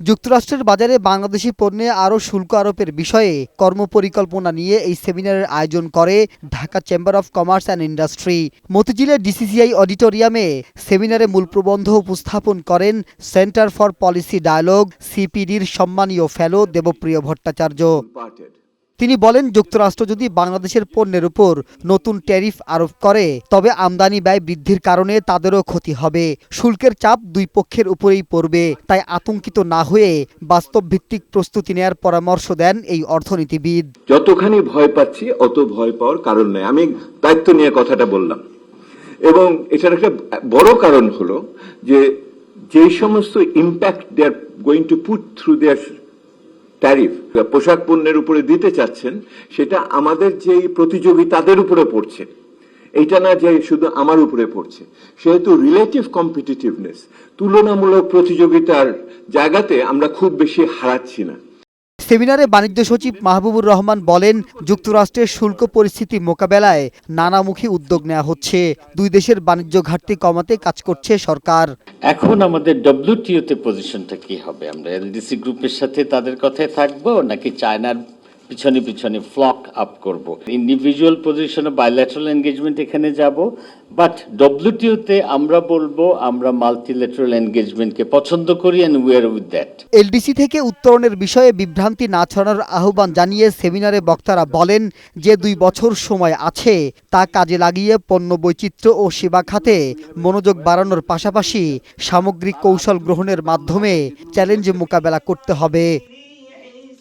যুক্তরাষ্ট্রের বাজারে বাংলাদেশি পণ্যে আরও শুল্ক আরোপের বিষয়ে কর্মপরিকল্পনা নিয়ে এই সেমিনারের আয়োজন করে Dhaka Chamber of Commerce and Industry. মতিঝিলের DCCI অডিটোরিয়ামে সেমিনারে মূল প্রবন্ধ উপস্থাপন করেন সেন্টার ফর পলিসি ডায়ালগ, সিপিডির সম্মানীয় ফেলো দেবপ্রিয় ভট্টাচার্য। তিনি বলেন, যুক্তরাষ্ট্র যদি বাংলাদেশের পণ্যের উপর নতুন ট্যারিফ আরোপ করে, তবে আমদানি ব্যয় বৃদ্ধির কারণে তাদেরও ক্ষতি হবে। শুল্কের চাপ দুই পক্ষের উপরেই পড়বে, তাই আতঙ্কিত না হয়ে বাস্তব ভিত্তিক প্রস্তুতি নেয়ার পরামর্শ দেন এই অর্থনীতিবিদ। যতখানি ভয় পাচ্ছি, অত ভয় পাওয়ার কারণ নেই। আমি দায়িত্ব নিয়ে কথাটা বললাম। এবং এটার একটা বড় কারণ হলো যে যে সমস্ত impact they are going to put through their tariff পোশাক পণ্যের উপরে দিতে চাচ্ছেন, সেটা আমাদের যে প্রতিযোগী তাদের উপরে পড়ছে। এটা না যে শুধু আমার উপরে পড়ছে। সেহেতু রিলেটিভ কম্পিটিটিভনেস তুলনামূলক প্রতিযোগিতার জায়গাতে আমরা খুব বেশি হারাচ্ছি না। সেমিনারে বাণিজ্য সচিব মাহবুবুর রহমান বলেন, যুক্তরাষ্ট্রের শুল্ক পরিস্থিতি মোকাবেলায় নানামুখী উদ্যোগ নেওয়া হচ্ছে। দুই দেশের বাণিজ্য ঘাটতি কমাতে কাজ করছে সরকার। এখন আমাদের ডব্লিউটিওতে পজিশনটা কি হবে? আমরা এলডিসি গ্রুপের সাথে তাদের কথায় থাকব নাকি চায়নার পিছনে পিছনে ফ্লক আপ করব। ইন্ডিভিজুয়াল পজিশনে বাইল্যাটারাল এনগেজমেন্ট এখানে যাব বাট ডব্লিউটিও তে আমরা বলব, আমরা মাল্টিল্যাটারাল এনগেজমেন্টকে পছন্দ করি and we are with that LDC থেকে উত্তরণের বিষয়ে বিভ্রান্তি না ছড়ানোর আহ্বান জানিয়ে সেমিনারে বক্তারা বলেন যে দুই বছর সময় আছে, তা কাজে লাগিয়ে পণ্য বৈচিত্র্য ও সেবা খাতে মনোযোগ বাড়ানোর পাশাপাশি সামগ্রিক কৌশল গ্রহণের মাধ্যমে চ্যালেঞ্জ মোকাবেলা করতে হবে।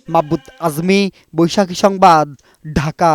মাবুত আজমি বৈশাখী সংবাদ ঢাকা।